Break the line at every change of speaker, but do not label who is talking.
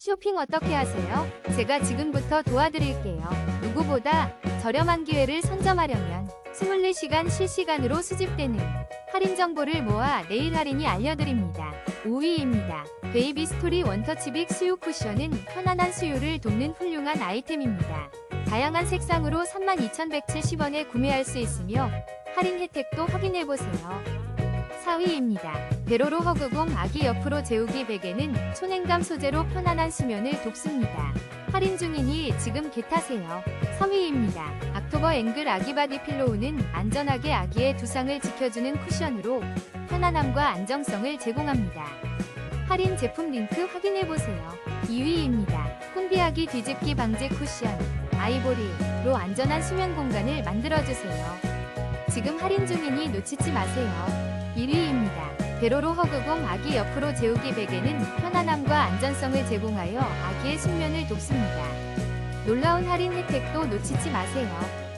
쇼핑 어떻게 하세요? 제가 지금부터 도와드릴게요. 누구보다 저렴한 기회를 선점하려면 24시간 실시간으로 수집되는 할인 정보를 모아 내일 할인이 알려드립니다. 5위입니다. 베이비 스토리 원터치빅 수유 쿠션은 편안한 수유를 돕는 훌륭한 아이템입니다. 다양한 색상으로 32,170원에 구매할 수 있으며 할인 혜택도 확인해보세요. 4위입니다. 베로로 허그공 아기 옆으로 재우기 베개는 초냉감 소재로 편안한 수면을 돕습니다. 할인 중이니 지금 겟하세요. 3위입니다. 악토버 앵글 아기 바디 필로우는 안전하게 아기의 두상을 지켜주는 쿠션으로 편안함과 안정성을 제공합니다. 할인 제품 링크 확인해보세요. 2위입니다. 꿈비아기 뒤집기 방지 쿠션 아이보리로 안전한 수면 공간을 만들어주세요. 지금 할인 중이니 놓치지 마세요. 1위입니다. 베로로 허그공 아기 옆으로 재우기 베개는 편안함과 안전성을 제공하여 아기의 숙면을 돕습니다. 놀라운 할인 혜택도 놓치지 마세요.